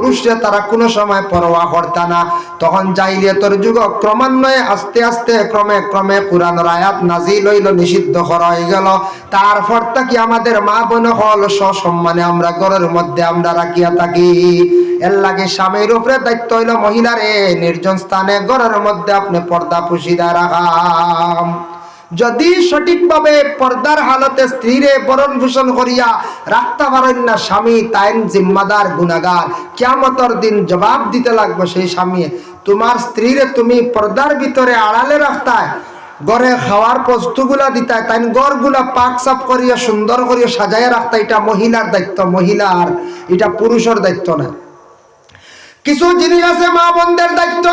পুরুষরা তারা কোনো সময় পরোয়া করতা না। তখন জাইলিয়াতর যুগ ক্রমান্বয়ে আস্তে আস্তে, ক্রমে ক্রমে কোরআন আয়াত নাজিল হইল, নিষিদ্ধ করা হয়ে গেল। তারপর কি আমাদের মা বোন হল? সসম্মানে আমরা ঘরের মধ্যে আমরা রাখিয়া থাকি। এর লাগে স্বামীর উপরে দায়িত্ব হইল মহিলারে, নির্জন স্থানে ঘরের মধ্যে আপনি পর্দা পুশিদা রাখাম যদি সঠিকভাবে পর্দার হালতে স্ত্রীরে বরণ ভূষণ করিয়া রাখতে পারেন না স্বামী, তাইন জিম্মাদার গুনাগার কেমতর দিন জবাব দিতে লাগবে সেই স্বামী, তোমার স্ত্রীরে তুমি পর্দার ভিতরে আড়ালে রাখতায় গড়ে খাওয়ার বস্তুগুলা দিতায় তাই গড়গুলা পাক সাফ করিয়া সুন্দর করিয়া সাজাইয়া রাখতা এটা মহিলার দায়িত্ব, মহিলার, এটা পুরুষের দায়িত্ব না। কিছু জিনিস আছে মা বোনদের দায়িত্ব।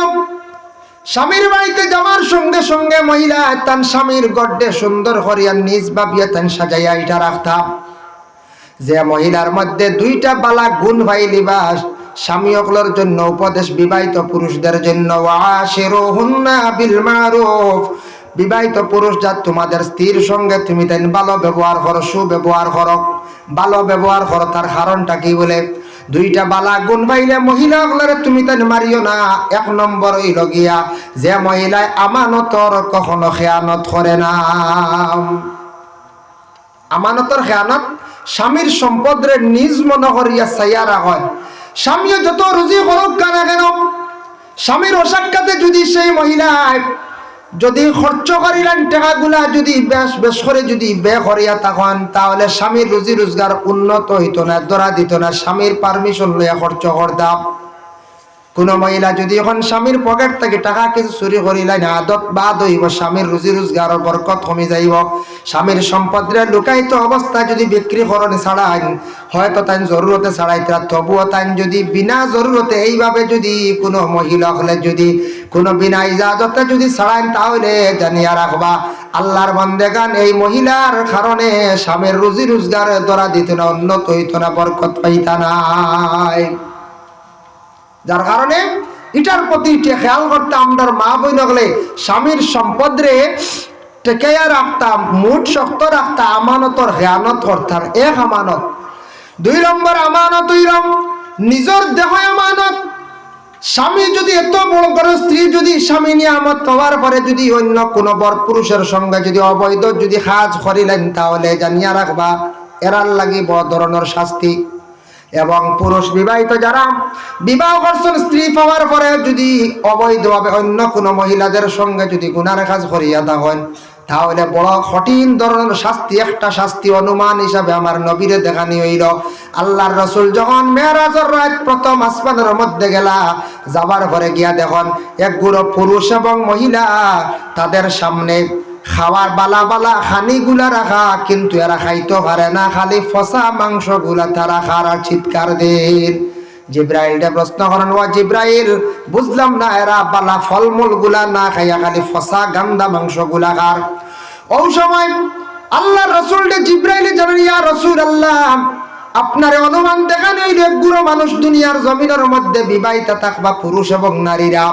স্বামীর বাড়িতে যাওয়ার সঙ্গে সঙ্গে মহিলা তান স্বামীর গড্ডে সুন্দর করিয়া নিজ ভাবিয়া তান সাজাইয়া এটা রাখতাম। যে মহিলার মধ্যে দুইটা বালা গুণ ভাই লিবাস, স্বামী অকলের জন্য উপদেশ, বিবাহিত পুরুষদের জন্য বিবাহিত পুরুষ যা তোমাদের স্ত্রীর সঙ্গে তুমি তাই ভালো ব্যবহার করো, সুব্যবহার করো। ভালো ব্যবহার করো, তার কারণটা কি বলে? দুইটা বালা গুণ পাইলে মহিলা হলে তুমি তাই মারিও না। এক নম্বর হইল গিয়া যে মহিলায় আমানতর কখনো খেয়ানত করে না। আমানতর খেয়ানত স্বামীর সম্পদরে নিজ মনে করিয়া চাইয়া হয়। স্বামীও যত রুজি করুক কেন কেন? স্বামীর অসাক্ষাতে যদি সেই মহিলায় যদি খরচ করিলেন টাকাগুলা যদি বেশ বেশ করে যদি বে করিয়া তখন তাহলে স্বামীর রুজি রোজগার উন্নত হইতো না দরা দিত না। স্বামীর পারমিশন লইয়া খরচ করতাম। কোনো মহিলা যদি এখন স্বামীর পকেট থেকে টাকা কিছু চুরি করিলেন আদত বাদ হইব, স্বামীর রুজি রোজগার বরকত কমে যাইব। স্বামীর সম্পদের লুকায়িত অবস্থা যদি বিক্রি করণ ছাড়াই হয়তো তাই জরুরতে ছাড়াই তার তবুও তাই যদি বিনা জরুরতে এইভাবে যদি কোনো মহিলা হলে, যদি কোনো বিনা ইজাজতে যদি ছাড়াই তাহলে জানিয়া রাখবা, আল্লাহর বন্দেগান এই মহিলার কারণে স্বামীর রুজি রোজগার ধরা দিত না, উন্নত হইত না, বরকত পাইতা নাই। যার কারণে এটার প্রতি খেয়াল করতে আমরা মা বই নগলে স্বামীর সম্পদ রে টেকাইয়া রাখতাম মুঠ শক্ত রাখতাম আমানতর হেয়ানত করতাম, এক আমানত। দুই নম্বর আমানত হইলাম নিজের দেহ আমানত। স্বামী যদি এত বড় করে, স্ত্রী যদি স্বামী নিয়ামত পাওয়ার পরে যদি অন্য কোনো বর পুরুষের সঙ্গে যদি অবৈধ যদি কাজ করিলেন, তাহলে জানিয়া রাখবা, এরার লাগি বড় ধরনের শাস্তি। এবং পুরুষ বিবাহিত যারা, বিবাহ করছেন, স্ত্রী পাওয়ার পরে যদি অবৈধভাবে অন্য কোনো মহিলাদের সঙ্গে যদি গুনার কাজ করিয়া থাকেন তাহলে বড় কঠিন ধরনের শাস্তি, একটা শাস্তি অনুমান হিসাবে আমার নবীরে দেখানি হইল। আল্লাহর রসুল যখন মেয়েরাজর রাত প্রথম আসমানের মধ্যে গেলা, যাবার পরে গিয়া দেখুন, এক পুরুষ এবং মহিলা তাদের সামনে খাওয়ার বালা বালা খানিগুলা রাখা, কিন্তু এরা খাইতে পারে না। খালি ফসা মাংসগুলা তারা খার আর চিৎকার দেন। জিব্রাইলটা প্রশ্ন করেন ও জিব্রাইল, বুঝলাম না এরা বালা ফলমূলগুলা না খাইয়া খালি ফসা গান্দা মাংসগুলা খার। ও সময় আল্লাহ রসুলটা জিব্রাইলে জানেন, ইয়া রসুল আল্লাহ আপনার অনুমান দেখান, এই গুরু মানুষ দুনিয়ার জমিনের মধ্যে বিবাহিতা থাকবা পুরুষ এবং নারীরা।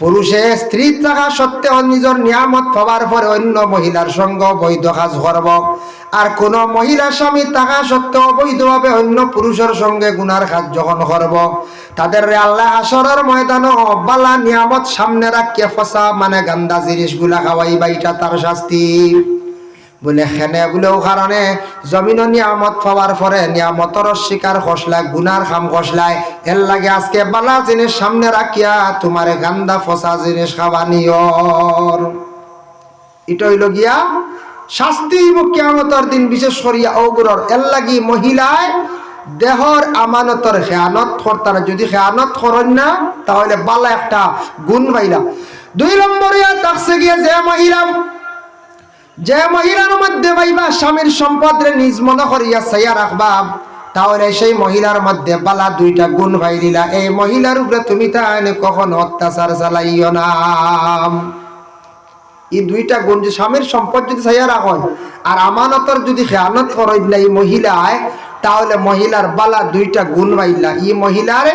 পুরুষে স্ত্রী থাকা সত্ত্বেও নিজের নিয়ামত পাওয়ার পরে অন্য মহিলার সঙ্গে বৈধ কাজ করব আর কোন মহিলা স্বামী থাকা সত্ত্বেও অবৈধভাবে অন্য পুরুষের সঙ্গে গুনার কাজ যখন করব তাদের আল্লাহ আসরের ময়দানও অব্বালা নিয়ামত সামনে রাখিয়ে ফসা মানে গান্দা জিনিসগুলা খাওয়াই বাইটা তার শাস্তি। বলে খেনে বলেও কারণে জমিন নিয়ামত পাওয়ার পরে নিয়ামতর শিকার খসলায়, গুনার খাম খসলায়। এর লাগে আজকে বালা জিনিস সামনে রাখিয়া তোমার গান্দা ফসা জিনিস খাবা নিয়র। এটা হইল গিয়া শাস্তি কেমতর দিন বিশেষ করিয়া অগুরর এর লাগি মহিলায় দেহর আমানতর খেয়ানত করতারা। যদি খেয়ানত করেন না, তাহলে বালা একটা গুণ পাইলা। দুই নম্বরে তাকছে গিয়া যে মহিলা যে মহিলার মধ্যে পাইবা স্বামীর সম্পদ রে নিজ মনে করিয়া চাইয়া রাখবা, তাহলে সেই মহিলার মধ্যে বালা দুইটা গুণ ভাই দিলা এই মহিলার উপরে তুমি তাহলে কখন অত্যাচার চালাইও না। এই দুইটা গুণ যে স্বামীর সম্পদ যদি চাইয়া রাখেন আর আমানতর যদি খেয়ানত করেন না এই মহিলায়, তাহলে মহিলার বালা দুইটা গুণ পাইলা ই মহিলারে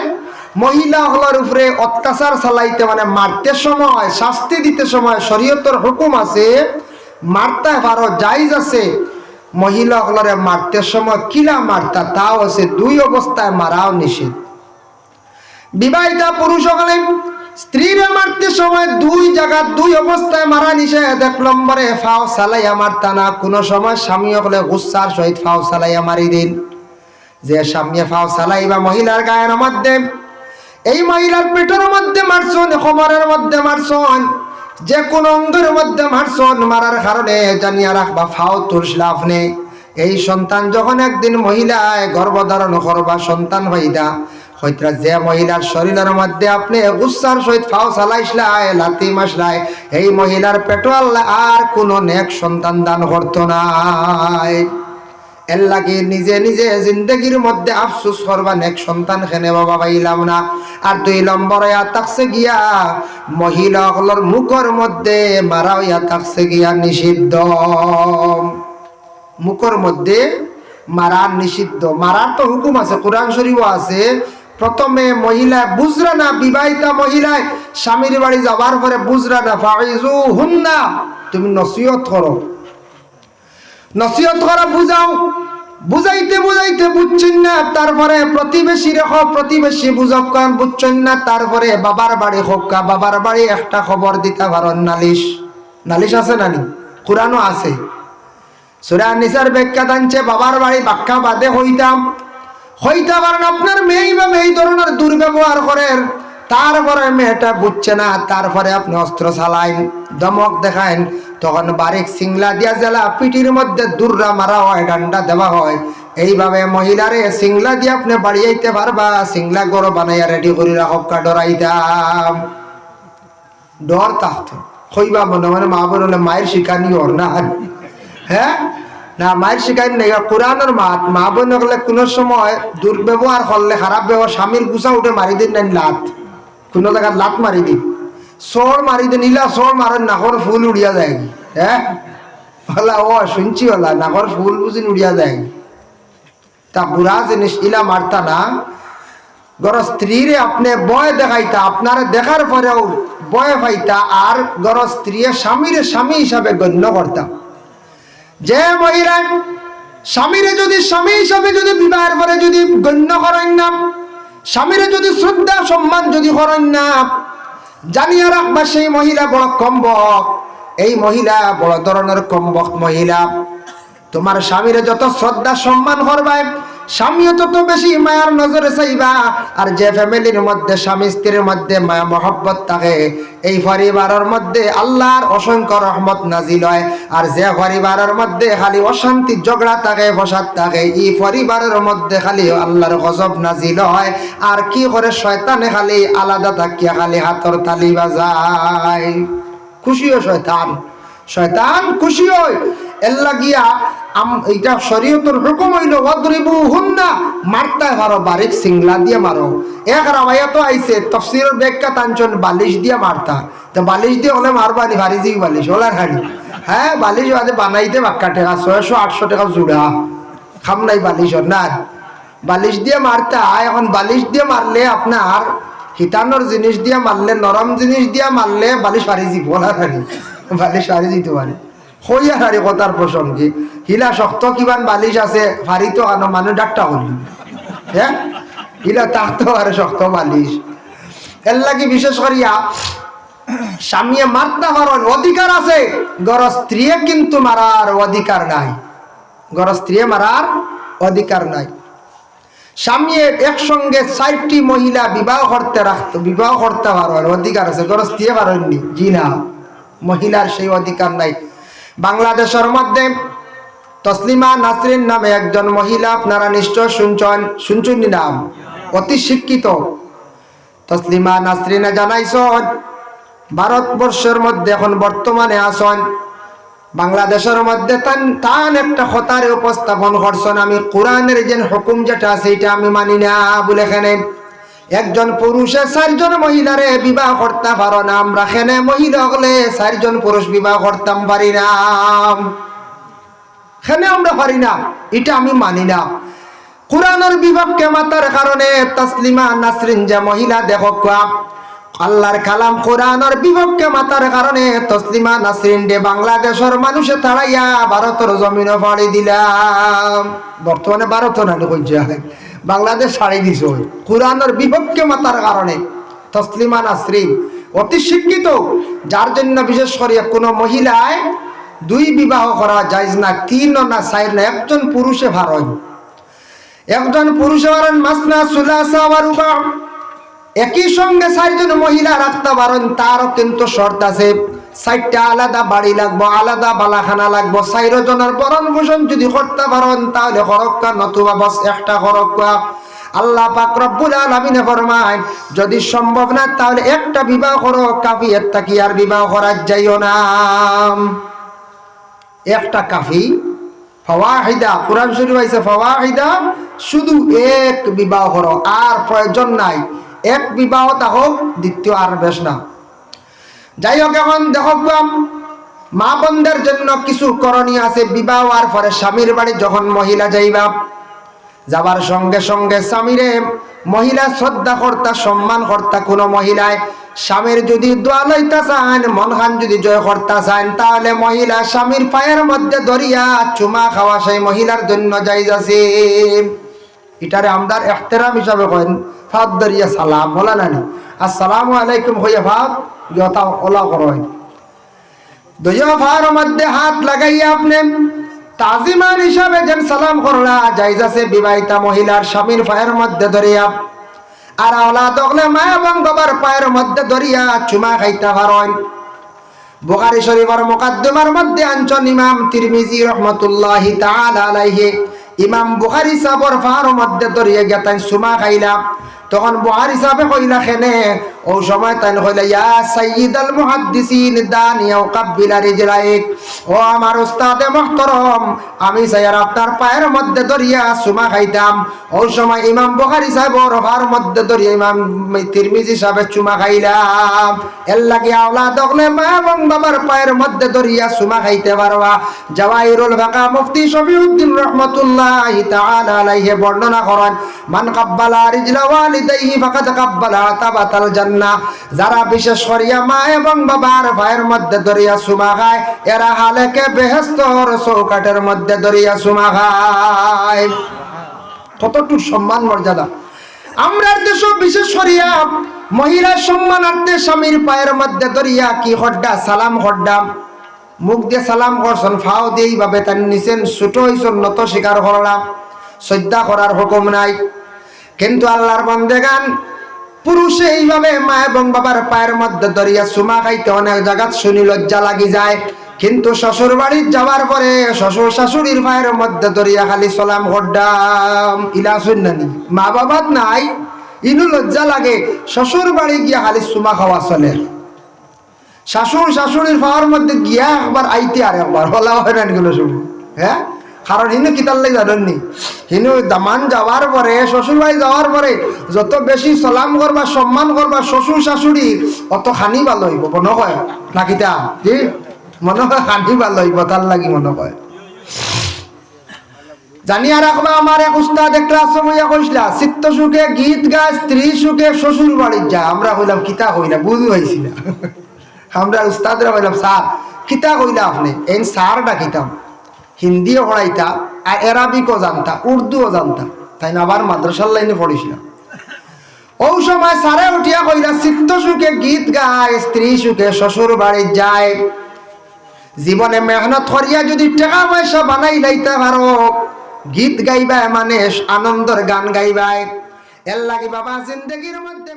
মহিলা হলার উপরে অত্যাচার চালাইতে মানে মারতে সময়, শাস্তি দিতে সময় শরীয়তর হুকুম আছে মারতে পারো জাইজ আছে মহিলা হলরে মারতে সময় কিলা মারতা, তাও আছে দুই অবস্থায় মারাও নিষেধ। বিবাহিতা পুরুষ হলে স্ত্রীরা মারতে সময় দুই জায়গা দুই অবস্থায় মারা নিষেধ। এক নম্বরে ফাও সালাইয়া মারতা না, কোনো সময় স্বামী হলে গুসার সহিত ফাও সালাইয়া মারি দিন। যে স্বামী ফাও সালাইবা মহিলার গায়ের মধ্যে, এই মহিলার পেটের মধ্যে মারছন খবরের মধ্যে মারছন। যে কোন অঙ্গের মধ্যে মারছন মারার কারণে জানিয়া রাখবা, ফাও তুলসলা আপনি এই সন্তান যখন একদিন মহিলায় গর্ভধারণ করবা, সন্তান হইদা হইতরা যে মহিলার শরীরের মধ্যে আপনি উৎসার সহিত ফাও চালাইসলাই লাতি মাসলাই, এই মহিলার পেটো আল্লাহ আর কোনো নেক সন্তান দান করতো নাই। এর লাগে নিজে নিজে জিন্দগির মধ্যে আফসুস করবা, নেক সন্তান খেনে বাবা পাইলাম না। আর দুই নম্বর ইয়া তাকছে গিয়া মহিলা হলর মুখর মধ্যে মারা ইয়া তাকছে গিয়া নিষিদ্ধ। মুখর মধ্যে মারার নিষিদ্ধ। মারার তো হুকুম আছে, কোরআন শরীফও আছে। প্রথমে মহিলা বুঝরা না, বিবাহিতা মহিলায় স্বামীর বাড়ি যাবার পরে বুঝরা না ফাইজু হুন্না তুমি নসিহত করো। নসিহত করা বুঝাও। বুঝাইতে বুঝাইতে বুঝছেন না, তারপরে প্রতিবেশী রেখ, প্রতিবেশী বুঝক কারণ বুঝছেন না, তারপরে বাবার বাড়ি হোক্কা বাবার বাড়ি একটা খবর দিতে পারেন, নালিশ। নালিশ আছে নানি কোরআনও আছে। সুরা নিসার ব্যাখ্যা দানছে, বাবার বাড়ি বাক্কা বাদে হইতাম। হইতে পারেন আপনার মেয়ে বা এই ধরনের দুর্ব্যবহার করেন। তারপরে মেয়েটা বুঝছে না, তারপরে আপনি অস্ত্র চালাইন, দমক দেখাইন। তখন বারিক সিংলা দিয়া জেলা পিটির মধ্যে দূররা মারা হয়, ডান্ডা দেওয়া হয়। এইভাবে মহিলারে সিংলা দিয়ে আপনি বাড়িয়াইতে পারবা, সিংলা গরো বানাইয়া রেডি করি রাখা ডরাইতাম ডর তাহতো হইবা মনে মনে মা বোন হলে মায়ের শিকানি ওর না। হ্যাঁ? না, মায়ের শিকায়ত নেই। কোরআনের মাত মা বোন হলে কোনো সময় দুর্ব্যবহার করলে, খারাপ ব্যবহার, স্বামীর গুছা উঠে মারি দিন নাই লাত। কোনো জায়গায় লাত মারি দিন। সর মারি দিন ইলা সর মারেন নাকর ফুল উড়িয়া যায় হ্যাঁ ও শুনছি হলা নাকর ফুল বুঝিন উড়িয়া যায় তা বুড়া জিনিস ইলা মারতা না। গর স্ত্রীরে আপনি বয় দেখাইতা আপনারে দেখার পরেও বয় পাইতা আর গর স্ত্রী স্বামীরে স্বামী হিসাবে গণ্য করতাম যে মহিলা স্বামীরে যদি স্বামী হিসাবে যদি বিবাহের পরে যদি গণ্য করেন না স্বামীরে যদি শ্রদ্ধা সম্মান যদি করেন না জানিয়া রাখবা সেই মহিলা বড় কম্বক। এই মহিলা বড় ধরনের কম্বক মহিলা। তোমার স্বামীরে যত শ্রদ্ধা সম্মান করবাই স্বামীও তত বেশি মায়ার নজরে চাইবা। আর যে ফ্যামিলির মধ্যে, স্বামী স্ত্রীর মধ্যে মায়া, মহব্বত থাকে, এই পরিবারের মধ্যে আল্লাহর অসংখ্য রহমত নাজিল হয়। আর যে পরিবারের মধ্যে খালি অশান্তি, ঝগড়া থাকে, ফসাদ থাকে, এই পরিবারের মধ্যে খালি আল্লাহর গজব নাজিল হয়। আর কি করে শয়তানে খালি আলাদা থাকিয়া খালি হাতর তালি বাজায়। খুশিও শয়তান। শয়তান খুশি হয় এল্লা গিয়া এইটা শরীয়তের হুকুম হইল ওয়াদরিবু হুন্না মারতে পারো বারিক সিংলা দিয়ে মারো। এক রামাইয়া আইছে, তফসিরের ব্যাখ্যা টানছন বালিশ দিয়ে মারতা। তো বালিশ দিয়ে হলে মারবানি ভারি জিগ বালিশ, ওলার হাড়ি। হ্যাঁ বালিশ বাদে বানাইতে বাক্কা টাকা, ছয়শো, আটশো টাকা জুড়া। খাম নাই বালিশর, না। বালিশ দিয়ে মারতে এখন বালিশ দিয়ে মারলে আপনার হিতানোর জিনিস দিয়ে মারলে, নরম জিনিস দিয়ে মারলে বালিশ হারি যাব ওলার হাড়ি। বালিশ হারি যেতে পারে। হইয়া হারি কথার প্রসঙ্গে। হিলা শক্ত কিমান বালিশ আছে ফারি তো আনো মানুষ ডাক্তার করলি হ্যাঁ হিলা তাহতো আরে শক্ত বালিশ। এর লাগি বিশেষ করিয়া, স্বামীয়ে মারতে পারেন অধিকার আছে, গর স্ত্রীয়ে কিন্তু মারার অধিকার নাই। গর স্ত্রীয়ে মারার অধিকার নাই। স্বামী একসঙ্গে চারটি মহিলা বিবাহ করতে রাখতো, বিবাহ করতে পারো অধিকার আছে, গর স্ত্রী পারেননি জি না মহিলার সেই অধিকার নাই। বাংলাদেশের মধ্যে তসলিমা নাসরিন নামে একজন মহিলা, আপনারা নিশ্চয় শুনছেন শুনছেন নাম, অতি শিক্ষিত। তসলিমা নাসরিনে জানাইছেন, ভারতবর্ষের মধ্যে এখন বর্তমানে আসন বাংলাদেশের মধ্যে তান তান একটা খতারে উপস্থাপন করছেন। আমি কোরআনের যে হুকুম যেটা আছে, এটা আমি মানি না বলে এখানে একজন পুরুষে চারজন মহিলারে বিবাহ করতে পারো না। আমরা মহিলা হলে চারজন পুরুষ বিবাহ করতাম পারি না। এখানে আমরা পারি না, এটা আমি মানি না। কোরআনের বিভাগকে মাতার কারণে তসলিমা নাসরিন যে মহিলা, দেখো আল্লাহর কালাম কোরআনের বিভক্কে মাতার কারণে তসলিমা নাসরিন ডে বাংলাদেশের মানুষে তাড়াইয়া ভারতের জমিনে পাড়ি দিলাম। বর্তমানে ভারত না কইছে বাংলাদেশ ছাড়ি দিছ কোরআনের বিপক্ষে মাতার কারণে। তসলিমা নাসরিন, অতি শিক্ষিত, যার জন্য বিশেষ করে কোনো মহিলায় দুই বিবাহ করা যায় না, তিন না, চার না, একজন পুরুষে ভারত একজন পুরুষে পারেন মাসনা, সুলাসা একই সঙ্গে চারজন মহিলা রাখতে পারেন তারও কিন্তু শর্ত আছে। চারটা আলাদা বাড়ি লাগবো, আলাদা বালাখানা লাগবো। চাইর জনের বরণ পোষণ যদি করতে পারেন তাহলে হরক্কা নতুবা বস একটা হরক্কা আল্লাহ পাক রব্বুল আলামিনে ফরমায়, যদি সম্ভব না, তাহলে একটা বিবাহ করো, কাফি, একটা কি আর বিবাহ করার যাইও না। একটা কাফি, ফাওয়াহিদা, কোরআন শরীফ আইছে ফাওয়াহিদা, শুধু এক বিবাহ করো, আর প্রয়োজন নাই। এক বিবাহ তা হোক, দ্বিতীয় আর বেশ না। যাই হোক এখন দেখো মা বোনদের জন্য কিছু করণীয় আছে। বিবাহ হওয়ার পরে স্বামীর বাড়ি যখন মহিলা যাইবা, যাবার সঙ্গে সঙ্গে স্বামীরে মহিলা শ্রদ্ধা কর্তা সম্মান কর্তা কোনো মহিলায় স্বামীর যদি দোয়া লইতা চান, মন খান যদি জয় করতে চান, তাহলে মহিলা স্বামীর পায়ের মধ্যে দরিয়া চুমা খাওয়া সেই মহিলার জন্য যাই যাচ্ছে। এটারে আমদার এখতেরাম হিসাবে করেন ফাদ দরিয়া সালাম, বলা নানি আসসালামু আলাইকুম হইয়া ফাদ ইয়তা ওলা দুইও মধ্যে হাত লাগাইয়া আপনি হিসাবে যেন সালাম করলা বিবাহিতা মহিলার স্বামীর মধ্যে ধরিয়া, আর আওলা তকলে মা এবং বাবার পায়ের মধ্যে ধরিয়া চুমা খাইতে পারেন বুখারী শরীফের মুকাদ্দিমার মধ্যে আনছেন ইমাম তিরমিজি রহমাতুল্লাহি ইমাম বুখারী সাবর ফার মধ্যে ধরিয়া গেতান চুমা খাইলা। তখন বুহারি সাহেবে কইলা খেনে ও সময় তাই কইলা ইয়া সাইয়্যিদাল মুহাদ্দিসিন দানিয়া কাব্বিলা রিজলাইক, ও আমার উস্তাদে মুহতারম, আমি সাইয়ার আপনার পায়ের মধ্যে দরিয়া সুমা খাইতাম। ওই সময় ইমাম বুখারী সাহেব রফার মধ্যে দরিয়া ইমাম তিরমিজি সাহেব চুমা খাইলাম। এর লাগে আওলাদ হলে মা এবং বাবার পায়ের মধ্যে দরিয়া সুমা খাইতে পারবা। জাওয়াহিরুল ফাকা মুফতি শফিউদ্দিন রাহমাতুল্লাহ তাআলা আলাইহি বর্ণনা করেন, মান কাব্বালা রিজলা ওয়ালিদাইহি ফাকাদ কাব্বালা তাবাতাল জান্নাহ যারা বিশেষ করিয়া মা এবং বাবার পায়ের মধ্যে দরিয়া সুমা খায়, এরা হালেকে বেহেস্তর চৌকাটের মধ্যে দরিয়া সুমা খায়। কতটুকু সম্মান, মর্যাদা। আমরা দেশ বিশেষ করিয়া মহিলার সম্মানার্থে স্বামীর পায়ের মধ্যে দরিয়া কি হড্ডা? সালাম হড্ডা। মুখ দিয়ে সালাম করছেন, ফাও দিয়ে এইভাবে তার নিচেন ছোট হইছেন, নত স্বীকার করলাম শ্রদ্ধা করার হুকুম নাই। কিন্তু আল্লাহর বন্দেগান পুরুষে এইভাবে মা এবং বাবার পায়ের মধ্যে দরিয়া সুমা খাইতে অনেক জায়গাত শুনি লজ্জা লাগি যায়। কিন্তু শ্বশুর বাড়ির যাওয়ার পরে শ্বশুর শাশুড়ির পায়ের মধ্যে দরিয়া খালি সলাম হড্ডাম ইলা শুননানি মা বাবার নাই, ইনু লজ্জা লাগে। শ্বশুর বাড়ি গিয়া খালি সুমা খাওয়া চলে। শাশুর শাশুড়ির পাওয়ার মধ্যে গিয়া একবার আইতে আর একবার। হলা হয় না গেল শুধু হ্যাঁ? কারণ হিনু কিতার লাগে জানেননি? হিনু দামান যাওয়ার পরে শ্বশুর বাড়ি যাওয়ার পরে যত বেশি সালাম করবা, সম্মান করবা, শ্বশুর শাশুড়ি, অত খানি ভালো হইব, মনে হয়? না কিতা জি মনে হয় খানি ভালো হইব, তার লাগি মনে হয়। জানিয়া রাখবা আমার এক উস্তাদ ক্লাস বইয়া কইসলা, চিত্ত সুখে গীত গায়, স্ত্রী সুখে শ্বশুর বাড়ির যা আমরা হইলাম কিতা হইলা বুঝু হয়েছি না। আমরা উস্তাদরা বললাম স্যার কিতা কইলা আপনি? এই স্যার ডাকিতাম। হিন্দিও পড়াইতা, আর এরাবিকও জানতা, উর্দুও জানতা। তাই না আবার মাদ্রাসার লাইনে পড়িছিলাম। ওই সময় সারে উঠিয়া কইলা চিত্ত সুখে গীত গায়, স্ত্রী সুখে শ্বশুর বাড়ি যায়। জীবনে মেহনত করিয়া যদি টাকা পয়সা বানাই লাইতে পারো, গীত গাইবা মানে আনন্দর গান গাইবাই এর লাগি বাবা জিন্দগির মধ্যে